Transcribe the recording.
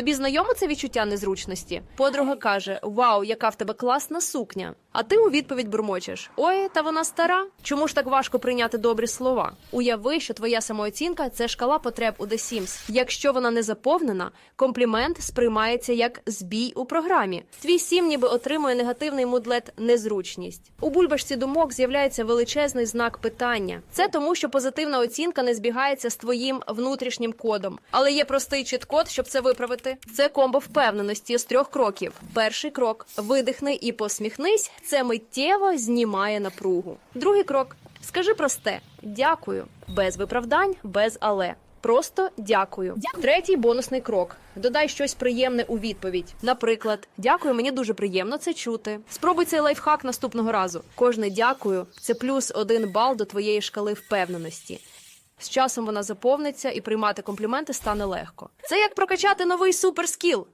Тобі знайомо це відчуття незручності? Подруга каже: Вау, яка в тебе класна сукня. А ти у відповідь бурмочеш: Ой, та вона стара. Чому ж так важко прийняти добрі слова? Уяви, що твоя самооцінка це шкала потреб у The Sims. Якщо вона не заповнена, комплімент сприймається як збій у програмі. Твій сім ніби отримує негативний мудлет незручність. У бульбашці думок з'являється величезний знак питання. Це тому, що позитивна оцінка не збігається з твоїм внутрішнім кодом. Але є простий чіт-код, щоб це виправити. Це комбо впевненості з трьох кроків. Перший крок видихни і посміхнись. Це миттєво знімає напругу. Другий крок скажи просте дякую, без виправдань, без але. Просто дякую. Третій бонусний крок. Додай щось приємне у відповідь. Наприклад, дякую, мені дуже приємно це чути. Спробуй цей лайфхак наступного разу. Кожне дякую це плюс один бал до твоєї шкали впевненості. З часом вона заповниться і приймати компліменти стане легко. Це як прокачати новий суперскіл.